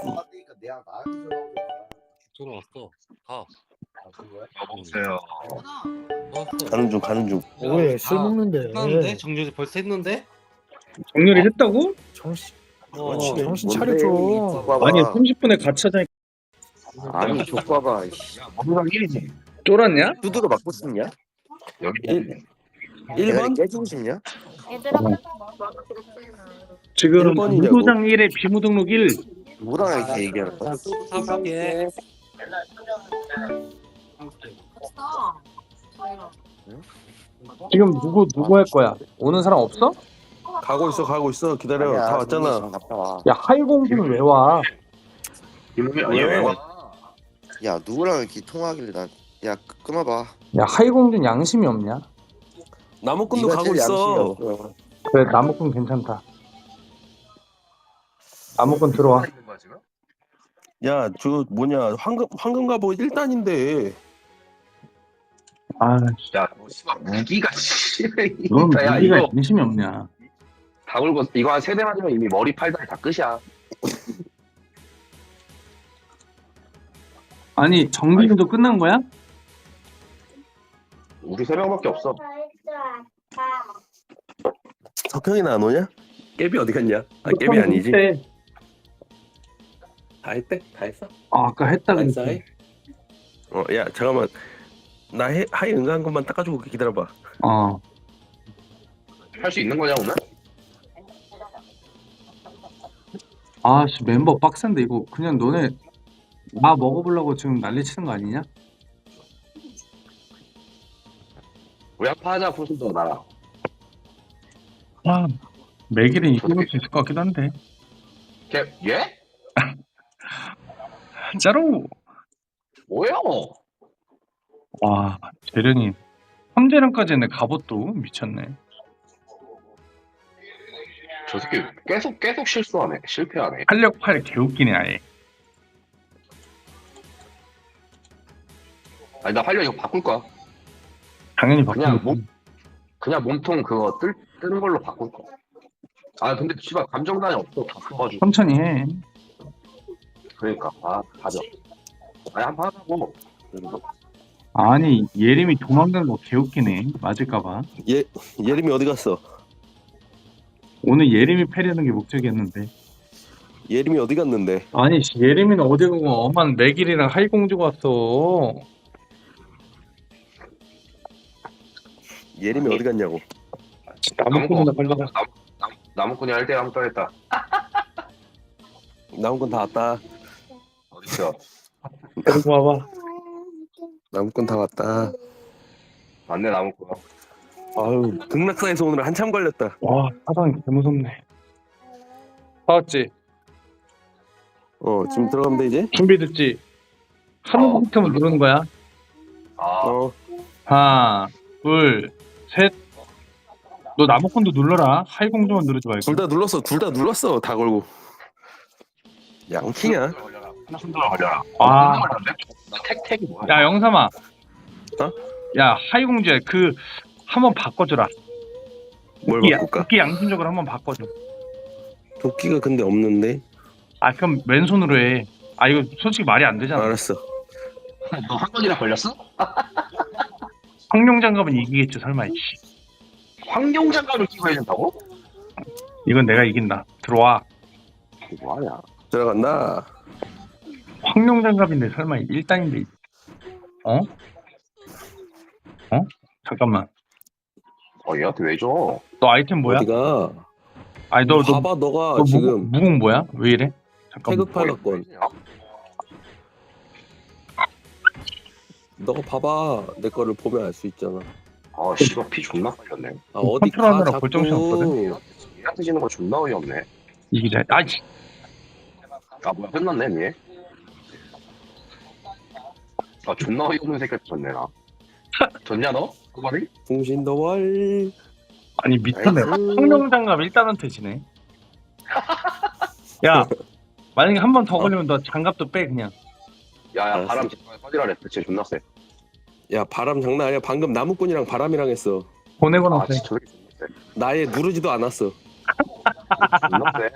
그러니까 내가 나한테 전화온 거야. 들어왔어. 가. 여보세요. 왔어. 가는 중 가는 중. 뭐해 술 아, 먹는데 끝났는데 정렬이 벌써 했는데? 정렬이 했다고? 정신 어. 치네. 정신 차려 좀. 아니 30분에 같이 하자니 아니 족봐봐. 모두랑 1이지. 쫄았냐? 두드가 맞고 싶냐? 여기 일- 내가 1번? 깨주고 싶냐? 얘들아 지금 일본이냐고? 무도장 1에 비무등록 1 누구랑 이렇게 얘기하는 거야? 됐어 저희가 지금 누구 누구 할 거야? 오는 사람 없어? 가고 있어 가고 있어 기다려 아니야, 다 왔잖아. 지금 갔다 와. 야 하이공주는 왜 와? 야 누구랑 이렇게 통화하길래 난야 끊어봐. 야 하이공주는 양심이 없냐? 나무꾼도 네가 가고 제일 양심이 있어. 없어. 그래 나무꾼 괜찮다. 나무꾼 들어와. 야 저 뭐냐 황금 황금 갑옷 1단인데 아, 야, 너 씨발 무기가 씨. 넌 야, 무기가 이거 양심이 없냐? 다 굵어. 이거 한 세대 맞으면 이미 머리 팔다리 다 끝이야. 아니 정비도 끝난 거야? 우리 세 명밖에 없어. 석형이는 안 오냐? 깨비 어디 갔냐? 아 깨비 아니지. 했대. 다 했대? 다 했어? 아 아까 했다 안 그랬어. 싸해? 어야 잠깐만 나 해, 하이 응가한 것만 닦아주고 기다려봐. 어. 할 수 있는 거냐 오늘? 아씨 멤버 빡센데 이거 그냥 너네 나 먹어보려고 지금 난리 치는 거 아니냐? 우리 한파 하자 풀순도 나랑. 아 매길은 이끌을 수 있을 것 같기도 한데 걔 예? 진짜로 뭐예요? 와 재련이 삼재련까지 했네 갑옷도 미쳤네 저 새끼 계속 계속 실수하네. 실패하네. 활력 8 개웃기네 아예 아니 나 활력 이거 바꿀 거야. 당연히 그냥 바꾸고 몸 그냥 몸통 그거 뜰 뜨는 걸로 바꿀 거. 아 근데 씨발 감정단이 없어 다 써가지고. 천천히 해 그러니까 아 가져. 아니 한판 하자고. 아니 예림이 도망간 거 개웃기네 맞을까봐 예 예림이 어디 갔어? 오늘 예림이 패려는 게 목적이었는데 예림이 어디 갔는데? 아니 씨, 예림이는 어디 가고 엄한 맥일이랑 하이공주가 왔어. 예림이 어디 갔냐고. 나무꾼이나 빨리 가 나무, 나무, 나무꾼이 할때 한번 떠냈다. 나무꾼 다 왔다. 데리고 와봐. 나무꾼 다 왔다. 맞네 나무꾼. 아유 극락사에서 오늘 한참 걸렸다. 와 사방이 개무섭네 다 왔지? 어 지금 들어가면 돼 이제? 준비됐지? 어. 버튼을 누르는 거야. 아 어 하나, 둘, 셋. 너 나무꾼도 눌러라. 하이공주만 누르지 말고. 둘 다 눌렀어 둘 다 눌렀어 다 걸고. 양키 냐? 하나 손들어 걸려라. 아. 나 택택이 뭐야? 야 영삼아. 어? 야 하이공주야 그 한번 바꿔줘라. 뭘 도끼, 바꿀까? 도끼 양심적으로 한번 바꿔줘. 도끼가 근데 없는데. 아 그럼 왼손으로 해. 아 이거 솔직히 말이 안 되잖아. 알았어. 너한 번이나 걸렸어? 황룡장갑은 이기겠지 설마. 이씨. 황룡 장갑을 끼고 해야 된다고? 이건 내가 이긴다. 들어와. 뭐하냐? 들어간다. 황룡 장갑인데 설마 1단인데. 어? 어? 잠깐만. 어 얘한테 왜 줘? 너 아이템 뭐야? 어디가? 아니 너, 너, 봐봐 너가 너 지금 무공, 무공 뭐야? 왜 이래? 잠깐만. 태극 팔각권. 너가 봐봐 내 거를 보면 알 수 있잖아. 아 씨발 피 존나 걸렸네. 아 어디 가 컨트롤하느라 자꾸. 볼 정신 없거든? 얘한테 지는 거 존나 어이없네. 이기자. 아이씨. 아 뭐야 끝났네 얘. 아 존나 어이없는 새끼 졌네 나. 졌냐 너? 그거를? 풍신도월. 아니 미쳤네. 황룡장갑 1단한테 지네. 야. 만약에 한 번 더 걸리면 너 장갑도 빼 그냥. 야야 알았어. 바람 제발 꺼지라래. 진짜 존나 세. 야 바람 장난 아니야. 방금 나무꾼이랑 바람이랑 했어. 보내고 아 나서. 진짜 존나 세. 나에 누르지도 않았어. 존나 세.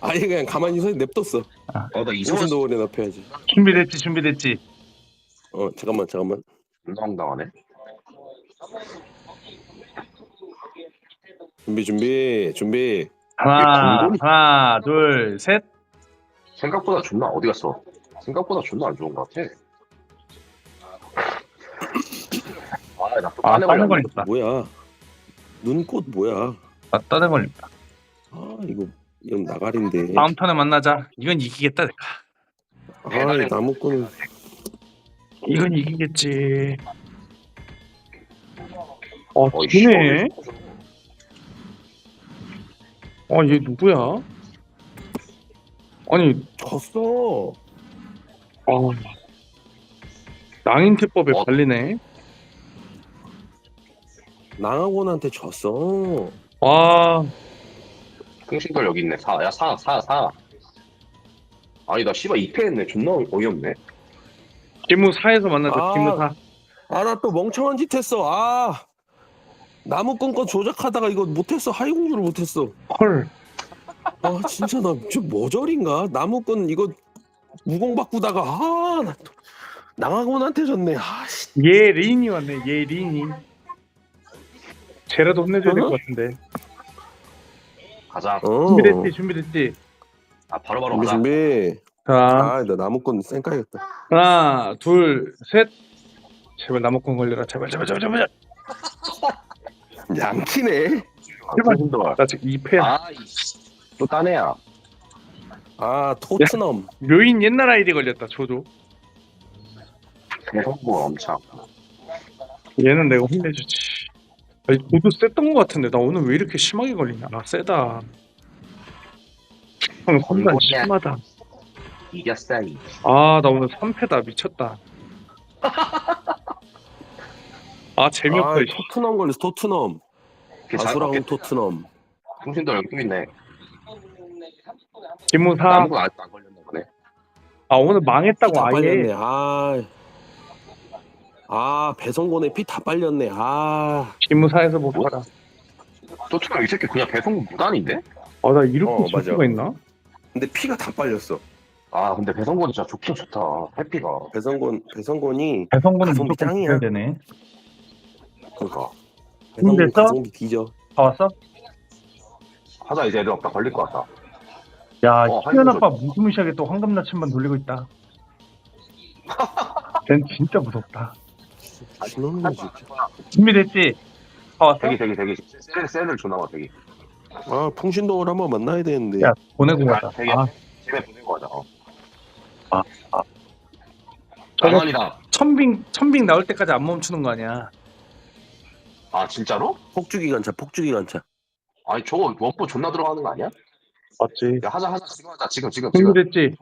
아예 그냥 가만히 서 냅뒀어. 어나 이승원 무슨 노래 납해야지. 준비됐지 준비됐지. 어 잠깐만 잠깐만. 운동당하네. 준비 준비 준비. 하나 하나 둘 셋. 생각보다 존나 어디 갔어? 생각보다 존나 안 좋은 것 같아. 아 나또 아 딴에 떠내 걸렸네. 걸렸다. 뭐야? 눈꽃 뭐야? 아 떠내 걸렸다. 아 이거 이건 나가린데. 다음 턴에 만나자. 이건 이기겠다 내가. 아 나무꾼. 이건 이기겠지. 어 어이, 지네. 씨, 어얘 누구야? 아니 졌어. 아 낭인태법에 어. 발리네. 낭학원한테 졌어. 와 풍신돌 여기 있네. 사, 야, 사, 사, 사. 아니, 나 씨발 2패 했네. 존나 어이없네. 기무사에서 만나자. 아. 기무사. 아나 또 멍청한 짓 했어. 아 나무꾼 거 조작하다가 이거 못했어. 하이공주를 못했어. 헐. 아 진짜 나좀 모절인가? 나무꾼 이거 무공 바꾸다가 아나 낭학원한테 졌네. 아씨. 얘 리인이 왔네. 얘 리인이. 쟤라도 혼내줘야 될 어? 것 같은데. 가자. 어. 준비됐지 준비됐지. 아, 바로바로 준비 가자. 준비. 자 아 나 나무꾼 쌩까야겠다. 하나 둘 셋. 제발 나무꾼 걸려라. 제발 제발 제발 제발. 양키네. 풍신돌. 나 지금 2패 야. 아, 이씨. 또 딴애야. 아 토트넘. 묘인 옛날 아이디 걸렸다. 저도. 대성공 엄청. 얘는 내가 혼내주지. 아니, 모두 셌던 것 같은데 나 오늘 왜 이렇게 심하게 걸리냐? 아 세다. 형 혼란 공부냐. 심하다. 이겼어, 이. 아 나 오늘 3패다 미쳤다. 아 재미없다. 아이 토트넘 걸렸어. 토트넘. 아수라운 토트넘. 여기 또 있네. 김무사. 나무가 아직 안 걸렸나 보네. 아 오늘 망했다고 피다 아예. 빨렸네. 아. 아 배성곤의 피 다 빨렸네. 아. 김무사에서 못 봐라. 또트럼 이 새끼 그냥 배송 무단인데? 아 나 이렇게 어, 질 맞아. 수가 있나? 근데 피가 다 빨렸어. 아, 근데 배송권이 진짜 좋긴 좋다. 해피가. 배성곤 배성곤이 배성군은 가성비 무조건 짱이야. 지켜야 되네. 그니까. 배성곤 됐어? 가성비 뒤져. 다 왔어? 하자, 이제 애들 없다. 걸릴 것 같다. 야 어, 희연 한국 아빠 무시무시하게 또 황금 나침반 돌리고 있다. 쟨 진짜 무섭다. 신혼네 진짜. 준비됐지? 다 왔어? 대기, 대기, 대기. 셀, 셀을 존나 와, 대기. 아 풍신동을 한번 만나야 되는데. 야 보내고 가자. 되게- 아 집에 보내고 가자. 어. 아, 아. 만 저거- 원이다. 천빙 천빙 나올 때까지 안 멈추는 거 아니야? 아, 진짜로? 폭주기관차 폭주기관차. 아니, 저거 원포 존나 들어가는 거 아니야? 맞지. 야, 하자, 하자. 지금 하자. 지금, 지금, 지금. 준비됐지?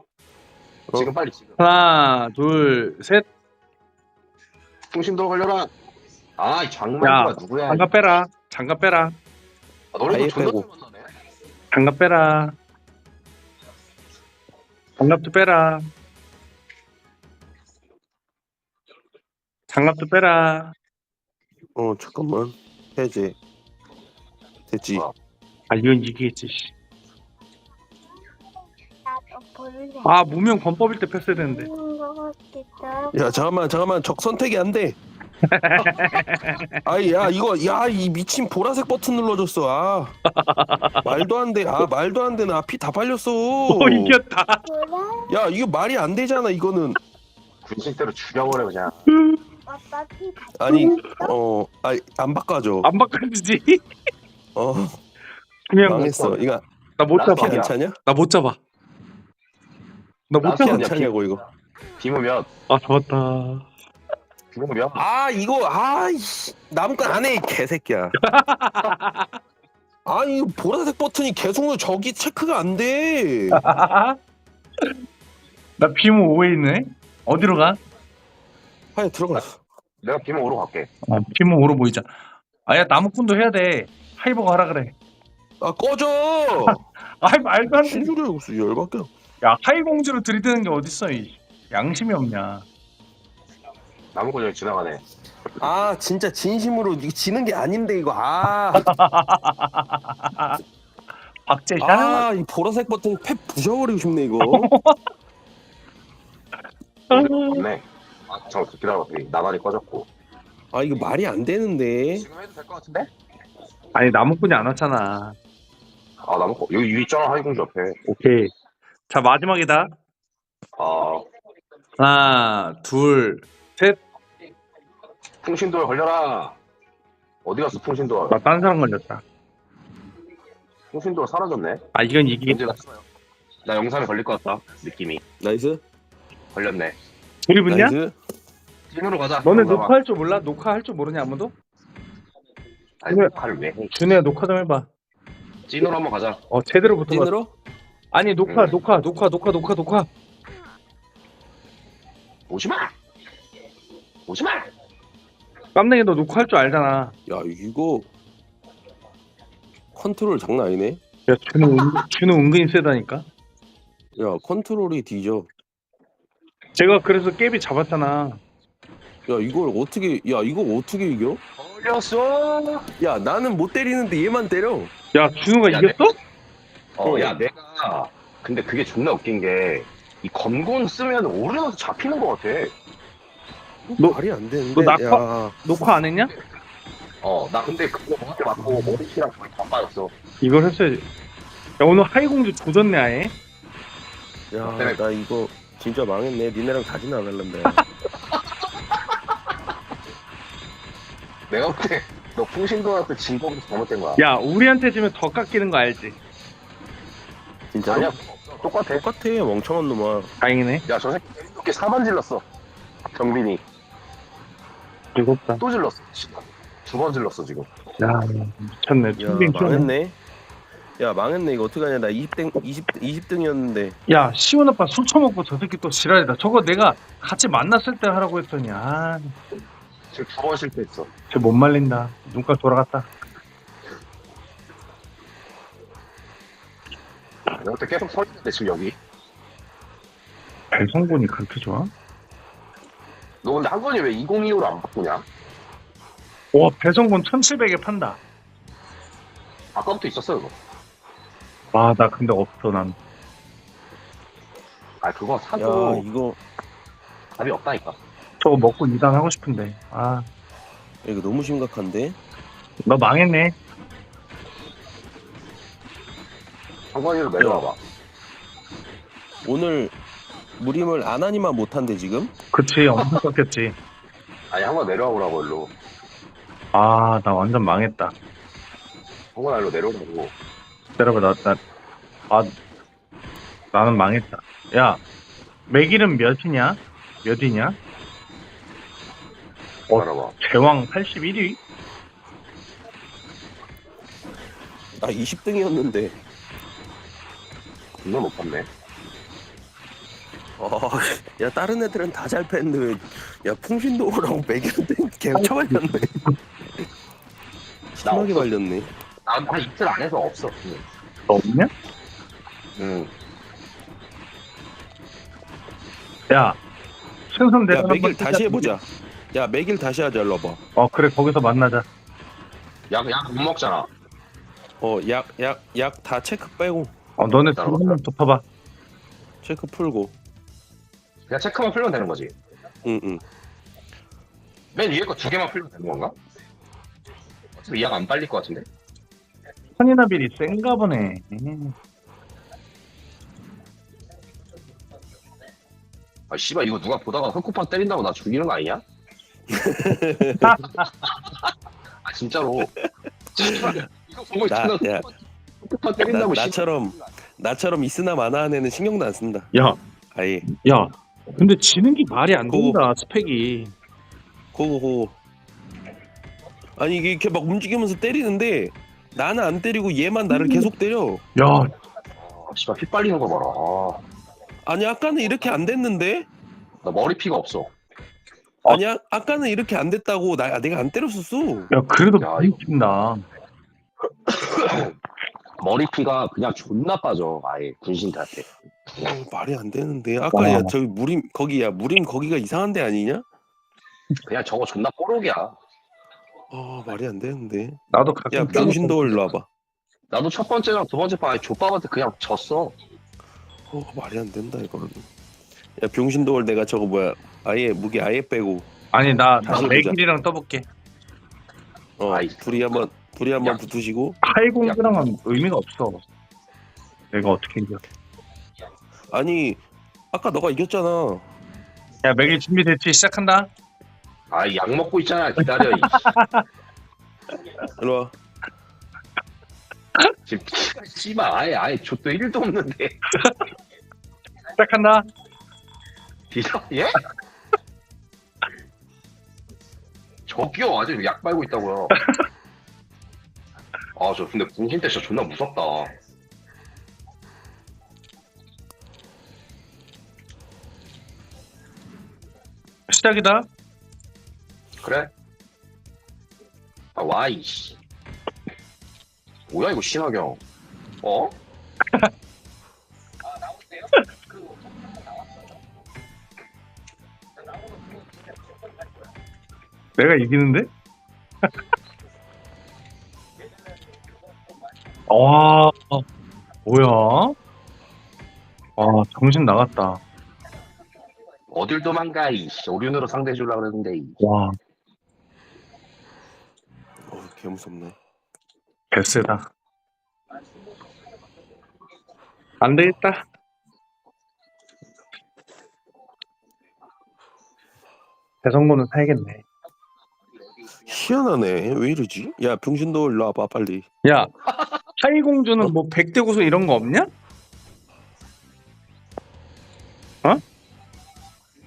어. 지금 빨리, 지금. 하나 둘 셋. 통신도 걸려라. 아, 이 장만주가 야, 누구야? 장갑 빼라. 장갑 빼라. 아, 너네도 아예 존나 빼고. 잘 만나네. 장갑 빼라. 장갑도 빼라. 장갑도 빼라. 어 잠깐만. 해제. 됐지. 어. 아 이건 이기겠지. 씨. 나도 볼래. 아 무명 범법일 때 뺐어야 되는데. 야 잠깐만 잠깐만 적 선택이 안 돼. 아이 야 이거 야 이 미친 보라색 버튼 눌러줬어. 아 말도 안 돼. 아 말도 안 돼. 나 피다 빨렸어. 오 이겼다. 야 이거 말이 안 되잖아 이거는. 군신대로 죽여버려, 그냥. 아빠 피 아니 어아안 바꿔줘. 안 바꿔주지. 어 그냥 망했어. 이거 나못 나 잡아. 피 야. 괜찮냐? 나 못 잡아. 나 못 나피 잡아. 피 괜찮냐고 이거. 비무면, 아 잡았다. 비무면. 아 이거 아이씨 나무꾼 안해 이 개새끼야. 아니 이거 보라색 버튼이 계속 저기 체크가 안 돼. 나 비모 5에 있네. 어디로 가? 하여 들어갔어. 내가 비무 오러 갈게. 어, 비모 5로 보이자. 아야 나무꾼도 해야 돼. 하이버거 하라 그래. 아 꺼져. 아이 말도 안 돼. 신소리야 무슨 열받게. 야 하이공주로 들이대는 게 어딨어 이 양심이 없냐. 나무꾼이 지나가네. 아 진짜 진심으로 이거 지는 게 아닌데 이거 아 박제 샤 아, 이 보라색 버튼 탭 부셔버리고 싶네 이거. 없네. 아, 잠깐 기다려. 나만이 꺼졌고. 아, 이거 말이 안 되는데. 지금 해도 될 것 같은데? 아니 나무꾼이 안 왔잖아 아, 나만 꺼. 여기 위 있잖아, 하이공주 옆에. 오케이 자 마지막이다 아, 하나, 둘, 풍신돌 걸려라. 어디 갔어, 풍신돌? 나 딴 사람 걸렸다 풍신돌 사라졌네. 아 이건 이기겠다 언제 갔어요? 나 영상에 걸릴 것 같다, 느낌이. 나이스. 걸렸네. 둘이 붙냐? 나이스. 찐으로 가자. 너네 영상아. 녹화할 줄 몰라? 녹화할 줄 모르냐 아무도? 아니, 녹화를 왜 해? 준혜야 녹화 좀 해봐 찐으로 한번 가자. 어 제대로 붙어봐 찐으로? 아니 녹화 응. 녹화 녹화 녹화 녹화 녹화 오지 마! 오지 마! 깜냉이 너 녹화할 줄 알잖아 야, 이거 컨트롤 장난 아니네. 야 준우 은, 준우 은근히 세다니까 야, 컨트롤이 뒤져. 제가 그래서 깨비 잡았잖아 야, 이걸 어떻게 야, 이거 어떻게 이겨? 걸렸어! 야, 나는 못 때리는데 얘만 때려. 야 준우가 야, 이겼어? 어, 야, 내가. 근데 그게 존나 웃긴 게, 이 검곤 쓰면 오르면서 잡히는 것 같아. 너- 말이 안 되는데. 너 낙하- 야, 녹화 안 했냐? 어, 나 근데 그거 머리 맞고 머리키랑 거의 다 빠졌어. 이걸 했어야지 야 오늘 하이공주 조졌네 아예 야, 때문에- 나 이거 진짜 망했네. 니네랑 다시 나갈란다. 내가 볼 때, 너 풍신도한테 진 거부터 잘못된 거야. 야 우리한테 지면 더 깎이는 거 알지? 진짜로? 아니야, 똑같아. 똑같아, 멍청한 놈아. 다행이네 야, 저 새끼 이렇게 사번 질렀어. 정빈이. 즐겁다 또 질렀어. 두 번 질렀어, 지금. 야 미쳤네 야, 튀어네. 망했네. 야, 망했네. 이거 어떡하냐. 나 20등 20 20등이었는데. 야 시원 오빠 술 처먹고 저 새끼 또 지랄이다 저거 내가 같이 만났을 때 하라고 했더니 아쟤 지금 두 번 실패했어. 못 말린다 눈깔 돌아갔다 내가 그때 계속 서 있는데, 지금 여기. 배성곤이 그렇게 좋아? 너 근데 한 번이 왜 2025로 안 바꾸냐? 와 배성곤 1700에 판다 아까부터 있었어, 이거. 와 나 근데 없어 난 아, 그거 야, 사도 이거 답이 없다니까. 저거 먹고 이단하고 싶은데 아너 이거 너무 심각한데. 망했네 상관이로 내려와봐. 오늘 무림을 안 하니만 못한대 지금. 그치 엄청 깎였지 아니, 한번 내려와보라고, 일로. 아 나 완전 망했다 한번 일로 내려오라고. 기다려봐 나 나 아 나는 망했다 야 맥일은 몇이냐? 몇이냐? 어. 알아봐. 제왕 81위? 나 20등이었는데. 존나 높았네. 어, 야 다른 애들은 다잘 패는데 왜, 야 풍신도라고 매기는데 걔 쳐발렸네. 심하게 없어. 발렸네. 난한 이틀 안에서 없어. 너 없냐? 응. 야 승선 야 대전 매길 다시 해보자. 야 매길 다시 하자 일로 와봐. 어 그래 거기서 만나자 약, 약 못 먹잖아. 어약 약 약 다 체크 빼고 어 너네 따라와. 둘한번 붙어봐 체크 풀고. 그냥 체크만 풀면 되는 거지. 응 응. 맨 위에 거 두 개만 풀면 되는 건가? 어차피 약안 빨릴 것 같은데. 선인아빌이 센가 보네 음. 아, 씨발, 이거 누가 보다가 흑쿠판 때린다고 나 죽이는 거 아니냐? 아, 진짜로. 씨발, 이거 보고 나- 있잖아. 야. 나. 나처럼 나처럼 있으나 마나한 애는 신경도 안 쓴다. 야, 아예 야 근데 지는 게 말이 안 된다 스펙이 고고 고고. 아니 이게 이렇게 막 움직이면서 때리는데 나는 안 때리고 얘만 나를 계속 때려. 야 아, 씨발, 피 빨리는 거 봐라. 아, 아니 아까는 이렇게 안 됐는데? 나 머리 피가 없어. 아니야 아까는 이렇게 안 됐다고 나 내가 안 때렸었어. 야 그래도 야, 많이 이거- 뛴다 머리피가 그냥 존나 빠져. 아예 군신한테. 어, 말이 안 되는데 아까 와. 야 저기 무림 거기야 무림 거기가 이상한 데 아니냐? 그냥 저거 존나 뽀록이야. 아 말이 안 되는데. 나도 가끔 야 병신도 일로 와봐. 나도 첫 번째랑 두 번째 판 족밥한테 그냥 졌어. 어 말이 안 된다 이거는 야 병신도월 내가 저거 뭐야 아예 무기 아예 빼고 아니 나, 나 다시 보자. 맥일이랑 떠볼게 어 아이. 둘이 한번 둘이 한번 야. 붙으시고 하이공주랑은 의미가 없어 내가 어떻게 이겨 아니 아까 너가 이겼잖아 야 맥일 준비됐지 시작한다 아, 약 먹고 있잖아. 기다려. 이 일로 와 지금 피가 씨발 아예 아예 족도 1도 없는데. 시작한다 기다 예? 저기요 아직 약 빨고 있다고요. 아 저 근데 군신 때 진짜 존나 무섭다. 시작이다 그래? 아 와이 씨. 뭐야 이거 신하경. 어? 내가 이기는데? 와 뭐야? 아 정신 나갔다. 어딜 도망가 이씨. 오륜으로 상대해 주려고 그랬는데 이. 와. 어 개 무섭네. 개쎄다. 안 되겠다. 대성고는 사야겠네. 희한하네. 왜 이러지? 야 병신도월 일로 와봐 빨리. 야 하이공주는 뭐 백대구소 이런 거 없냐?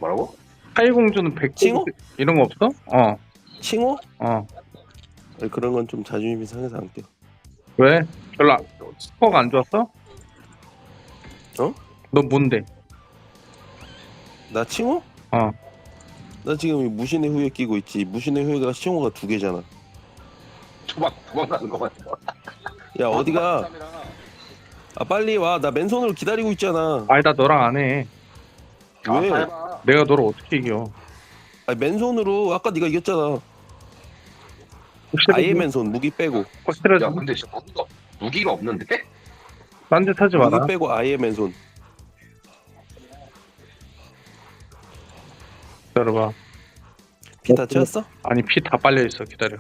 뭐라고? 하이공주는 백대구소 칭호? 이런 거 없어? 어 칭호? 어. 아니, 그런 건 좀 자존심이 상해서 안 껴. 왜? 별로 안- 스코어가 안 좋았어? 어? 너 뭔데? 나 칭호? 어. 나 지금 이 무신의 후예 끼고 있지. 무신의 후예가 칭호가 두 개잖아. 도망 도망가는 거 같아. 야 어디가? 아 빨리 와. 나 맨손으로 기다리고 있잖아. 아니 나 너랑 안 해. 왜? 아. 내가 너를 어떻게 이겨? 아니 맨손으로 아까 네가 이겼잖아. 아예 맨손 무기 빼고 확실하지? 야 근데 진짜 무기가 무기가 없는데? 딴짓 하지 마라. 무기 빼고 아예 맨손. 기다려봐. 피다 채웠어? 아니 피 다 빨려 있어. 기다려.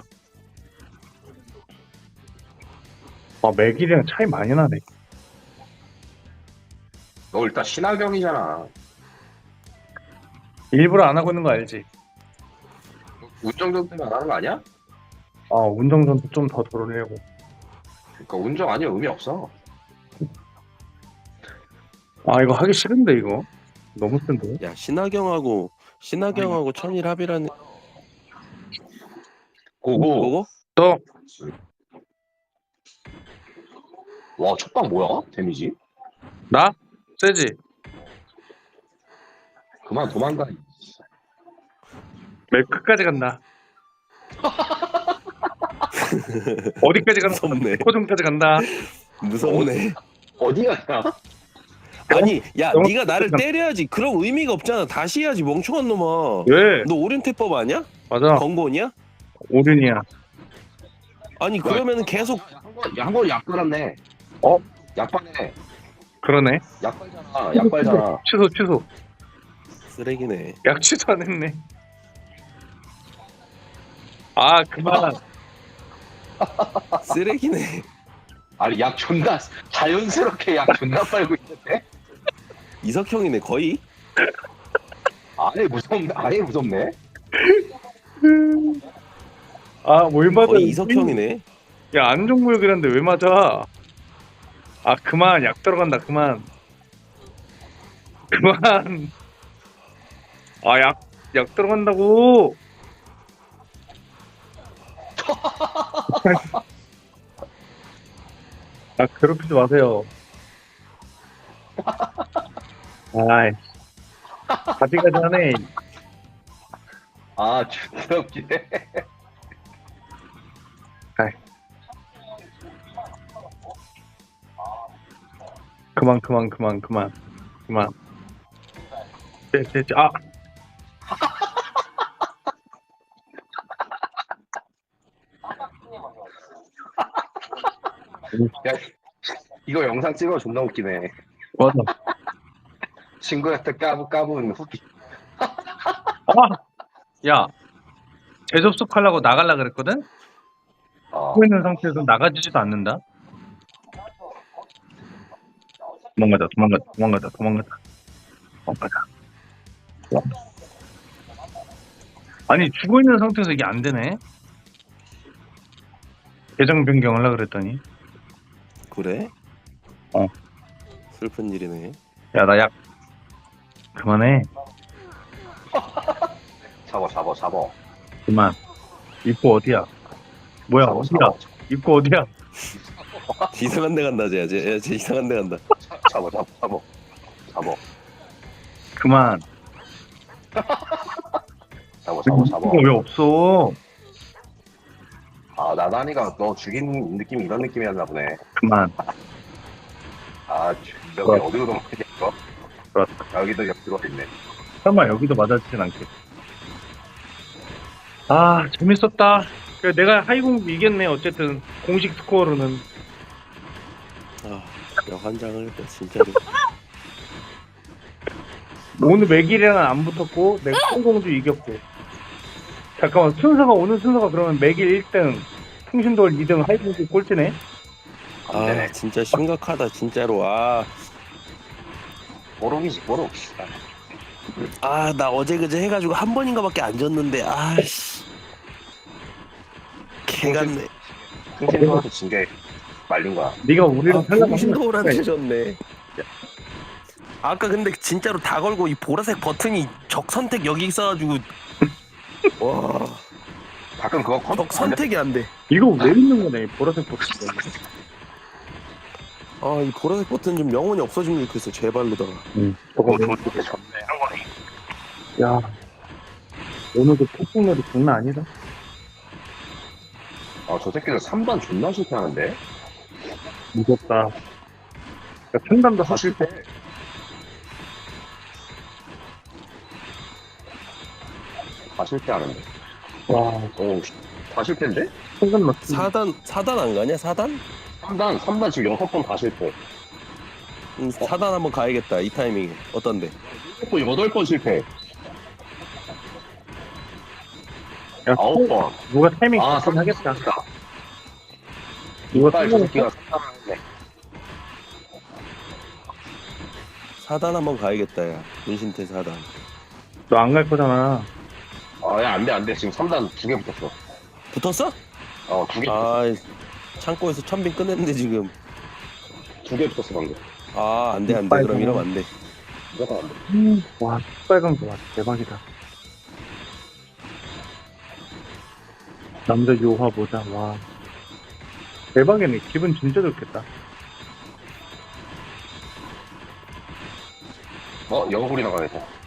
아 맥이랑 차이 많이 나네. 너 일단 신하경이잖아. 일부러 안 하고 있는 거 알지? 운정 정도만 안 하는 거 아니야? 아 운정전도 좀 더 돌리려고. 그러니까 운정 아니면 의미 없어. 아 이거 하기 싫은데 이거. 너무 센데. 야 신하경하고 신하경하고 천일 합이라는 고고. 거고? 또 와 첫방 뭐야? 데미지? 나? 세지? 그만 도망가. 맥 끝까지 간다. 어디까지 간다? 무섭네. 코종까지 간다. 무섭네. 어디 가냐? 아니 야 너무 네가 나를. 때려야지. 그럼 의미가 없잖아. 다시 해야지 멍청한 놈아. 왜? 너 오륜태법 아니야? 맞아. 건곤이야? 오륜이야. 아니 그러면은 계속 양걸 약 빨았네. 어? 약 빨네. 그러네. 약 빨잖아. 약 빨잖아. 취소 취소. 쓰레기네. 약 취소 안 했네. 아 그만. 쓰레기네. 아니 약 존나 자연스럽게 약 존나 빨고 있는데? 이석형이네 거의. 아예 무섭네. 아예 무섭네. 아뭘 맞아? 거의 이석형이네. 야 안종무역이란데 왜 맞아? 아 그만 약 들어간다 그만. 그만. 아 약 약 들어간다고. 아 괴롭히지 마세요. 아이 가지가지 하네. 아 존나 웃기네. 그만 그만 그만 그만 그만. 네, 네, 네. 아 야, 이거 영상 찍어 존나 웃기네. 맞아. 친구한테 까부 까부는 후기. 야, 재접속하려고 나갈라 그랬거든? 어. 하고 있는 상태에서 나가지지도 않는다. 도망가자, 도망가자, 도망가자, 도망가자, 도망가자. 아니 죽어 있는 상태에서 이게 안 되네. 계정 변경하려 그랬더니 그래? 어. 슬픈 일이네. 야 나 약 그만해 잡어 잡어 잡어. 그만 입구 어디야? 뭐야 잡어, 어디야? 잡어, 입구 어디야? 이상한 데 간다 쟤. 쟤, 쟤 이상한 데 간다. 잡어 잡어 잡어. 잡어 그만 잡어 잡어 잡어. 입구가 왜 없어? 아 나단이가 너 죽인 느낌이 이런 느낌이었나 보네. 그만 아 여기 그렇- 어디로 넘어가겠어? 그렇- 여기도 옆으로 있네. 설마 여기도 맞아주진 않겠지 아 재밌었다 그래, 내가 하이공부 이겼네 어쨌든 공식 스코어로는 아, 야 환장을 했다 진짜로. 오늘 맥일이랑 안 붙었고 내가 성공도 이겼고 잠깐만 순서가 오늘 순서가 그러면 맥일 1등 풍신돌 2등 하이공부 꼴찌네. 아 진짜 심각하다 진짜로. 아. 모르기지 모르. 아나 어제 그제 해가지고 한 번인가밖에 안 졌는데 아씨 개같네 풍신도한테 진게 말린 거야. 네가 우리를 아 살려고 신도울한테 졌네. 아까 근데 진짜로 다 걸고 이 보라색 버튼이 적 선택 여기 있어가지고 와적 가끔 그거 컴 선택이 안돼아이 이거 왜 있는 거네 이 보라색 버튼 아, 보라색 버튼 좀 영원히 없어지면 좋겠어 제발로다가 저거 그거 좋게 좋네. 야 오늘도 폭풍놀이 장난 아니다. 아 저 새끼들 3단 존나 실패하는데. 무섭다 야, 평담도 다 실패. 다 실패하는데. 와 오, 다 실패인데? 평담 맞 4단 4단 안 가냐 4단? 3단, 3단 지금 6번 다 실패. 음, 4단 한번 가야겠다 이 타이밍에 어떤데? 8번 실패. 야, 9번. 누가 타이밍 아, 잡긴 3단 하겠다 하겠다. 누가 빨리 저 새끼가 3단 4단 한번 가야겠다 야 문신태 4단 너 안 갈 거잖아 아, 야, 안 돼, 안 돼. 지금 3단 두 개 붙었어. 붙었어? 어, 두 개, 붙었어. 아 창고에서 천빙 끝냈는데 지금 두 개 붙었어, 방금. 아 안 돼 안 돼 그럼 이러면 안돼 무조건 안 돼. 음, 와 빨간 거 와 대박이다 남자 요화 보자 와 대박이네 기분 진짜 좋겠다 어, 영구리 나가야겠다.